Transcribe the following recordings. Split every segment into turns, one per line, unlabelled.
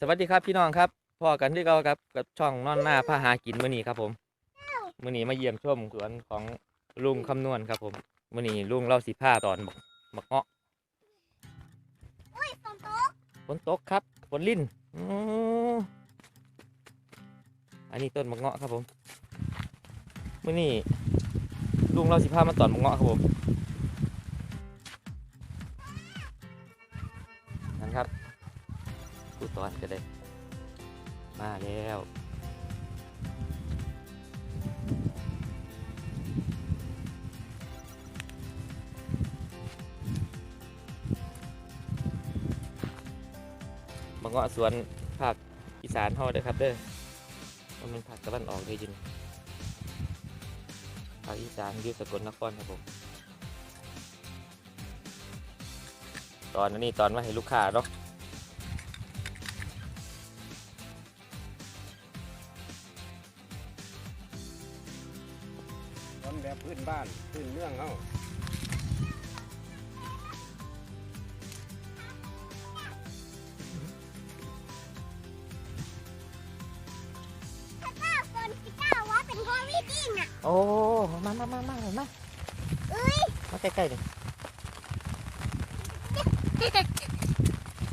สวัสดีครับพี่น้องครับพ่อกันที่เราครับกับช่องนอนหน้าพาหากินมือนี้ครับผมมือนี้มาเยี่ยมชมสวนของลุงคำนวณครับผมมือนี้ลุงเล่าสิผ้าตอนบักเงาะ
ฝนตก
ครับฝนลิ่นออันนี้ต้นบักเงาะครับผมมือนี้ลุงเล่าสิผ้ามาตอนบักเงาะครับผมนั่นครับ ผู้ตอนก็ได้ มาแล้วมาเงาะสวนภาคอีสานเฮาเด้อครับเด้อมันเป็นภาคตะวันออกเลยจินภาคอีสานยูสกลนครครับผมตอนนี้ตอนมาให้ลูกค้าเนาะ
ต้นแบบพื้นบ้านพื้นเมืองเขา
ถ้าฝนสิก้าวว่าเป็นพ่อวิดินอะ
โอ้ มามามามามา
เอ้ย
มาใกล้ๆหน่อย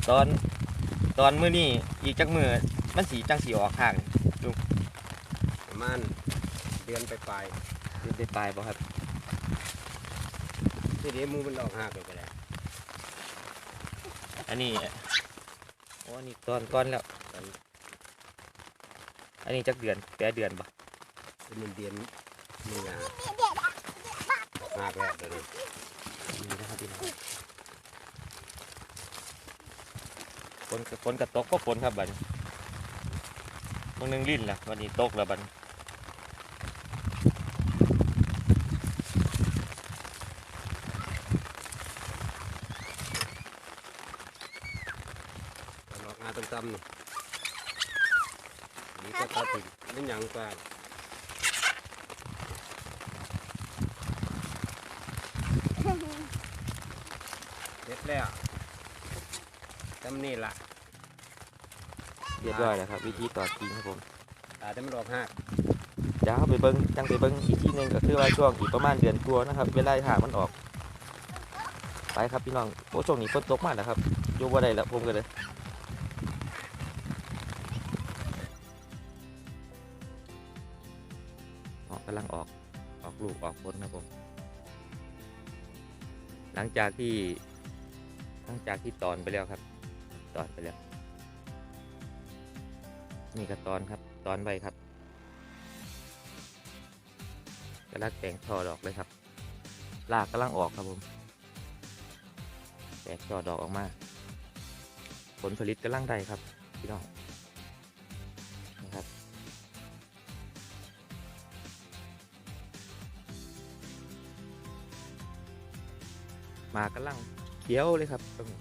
ตอนตอนมือนี่อีกจักมือมันสีจังสีออกข้าง
ประมาณเดือนไปปลาย
ดูได้ปลายบ่ครับ
ๆที่เดี๋ยวหมูมันออกหักไปก็ได้
อันนี้โอ้อันนี้ตอนก้อนแล้ว อันนี้จักเดือนแปดเดือนบ่
เป็นเดือนมีนา
เด็ดเด็ดอะ
หักแล้วเดี๋ยวนี้
นี่นะครับพี่น้องฝนฝนกระตกก็ฝนครับบัดนี้มึงนึงลิ้นล่ะวันนี้ตกแล้วบัดนี้
ตอนออกงานต่ำๆนี่นี่ก็ตัดถึงนี่ยังกว่าเด็ดแล้วจำนี่ละ
เรียบร้อยแล้วครับ วิธีต่อจริงครับผม
ตาแต่มันออกหัก
เดี๋ยวเราไปเบิ้งจังไปเบิ้งอีกทีหนึงก็คือว่าช่วงอีกประมาณเดือนตัวนะครับ เวลาหามันออก ไปครับพี่น้องโอ้ช่วงนี้ฝนตกมากนะครับอยู่บ่ได้แล้วผมก็เลย กำลังออกออกลูกออกผลครับผม หลังจากที่หลังจากที่ตอนไปแล้วครับ ตอนไปแล้ว นี่ก็ตอนครับ ตอนใบครับกำลังแต่งช่อดอกเลยครับรากกำลังออกครับผม แตกช่อดอกออกมา ผลผลิตกำลังได้ครับพี่น้อง มากำลังเขียวเลยครับตรงนี้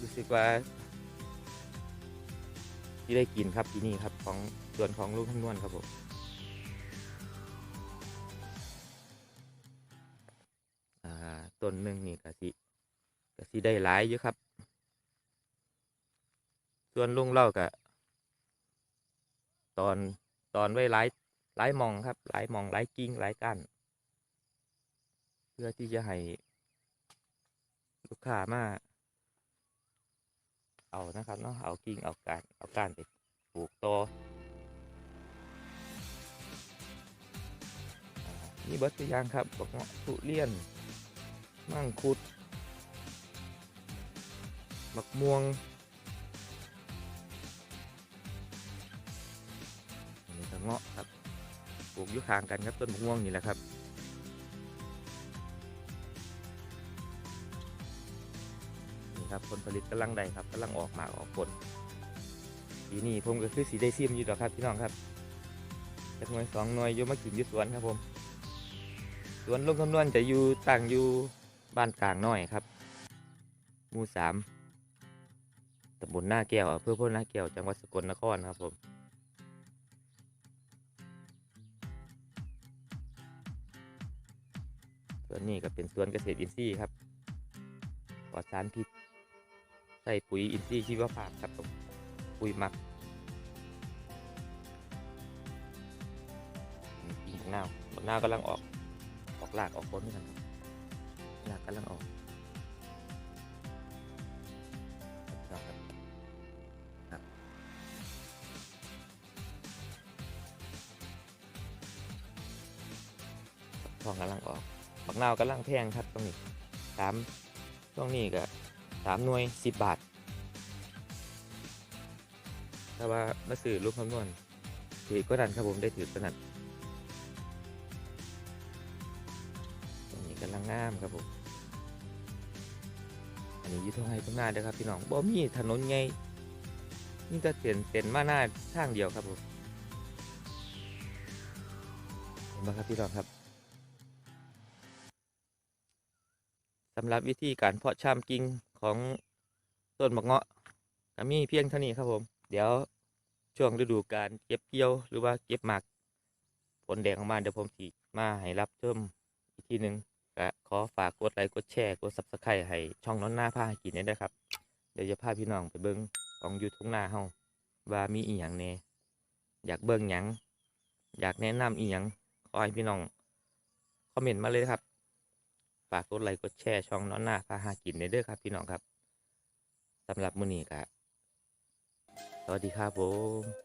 รู้สึกว่าที่ได้กินครับที่นี่ครับของส่วนของลูกคำนวณครับผมต้นหนึ่งนี่กะสิกะสิได้หลายอยู่ครับ ส่วนลุงเล่ากะตอนตอนไว้หลายหลายมองครับหลายมองหลายกิ่งหลายก้าน เพื่อที่จะให้ลูกค้ามาเอานะครับเนาะเอากิ่งเอาก้านเอาก้านไปปลูกต่อนี่เบิร์ตตัวอย่างครับบอกว่าทุเรียน มังคุดมะม่วงนนี้ก็เงาะครับปลูกอยู่ข้างกันครับต้นม่วงนี่แหละครับ ครับผลผลิตกำลังได้ครับกำลังออกมากออกผลปีนี้ผมก็คือสีได้ซิมอยู่ดอกครับพี่น้องครับจากหน่วยสองหน่วยอยู่มากินอยู่สวนครับผมสวนลุงคำนวณจะอยู่ตั้งอยู่บ้านกลางน้อยครับหมู่สามตำบลหน้าแก้วอำเภอพ้นหน้าแก้วจังหวัดสกลนครครับผมส่วนนี้ก็เป็นสวนเกษตรอินทรีย์ครับปลอดสารพิษ ใส่ปุ๋ยอินทรีย์ชีวภาพครับผมปุ๋ยหมักกินบักนาวบักนากำลังออก ออกหลากออกผลเหมือนกันครับหลากกำลังออกครับครับครับทองกำลังออกบักนาวกำลังแพงครับตรงนี้สามตรงนี้ก็ สามหน่วยสิบบาท แต่ว่ามาสื่อรูปคำนวณถือก็ดันครับผมได้ถือก็นันตรงนี้กำลังงามครับผม อันนี้อยุทงไห้ตรงหน้าเด้อครับพี่น้องบ่มีถนนไงนี่จะเต็นเต็นมาหน้าทางเดียวครับผมเห็นไหมครับพี่น้องครับสำหรับวิธีการเพาะชามกิ่ง ของต้นมะเงาะก็มีเพียงเท่านี้ครับผม เดี๋ยวช่วงฤดูการเก็บเกี่ยวหรือว่าเก็บหมากผลแดงออกมาเดี๋ยวผมสีมาให้รับชมอีกทีหนึ่งก็ขอฝากกดไลค์กดแชร์กดซับสไครต์ให้ช่องน้องหน้าผ้าให้กินได้ด้วยครับ เดี๋ยวจะพาพี่น้องไปเบิ้งของยูทุ่งหน้าเฮาว่ามีอีหยังแน่อยากเบิ้งหยังอยากแนะนำอีหยังขอให้พี่น้องคอมเมนต์มาเลยครับากกดไลค์กดแชร์ช่องน้องหน้าพาหากินในเด้อครับ พี่น้องครับสำหรับมื้อนี้ก็สวัสดีครับผม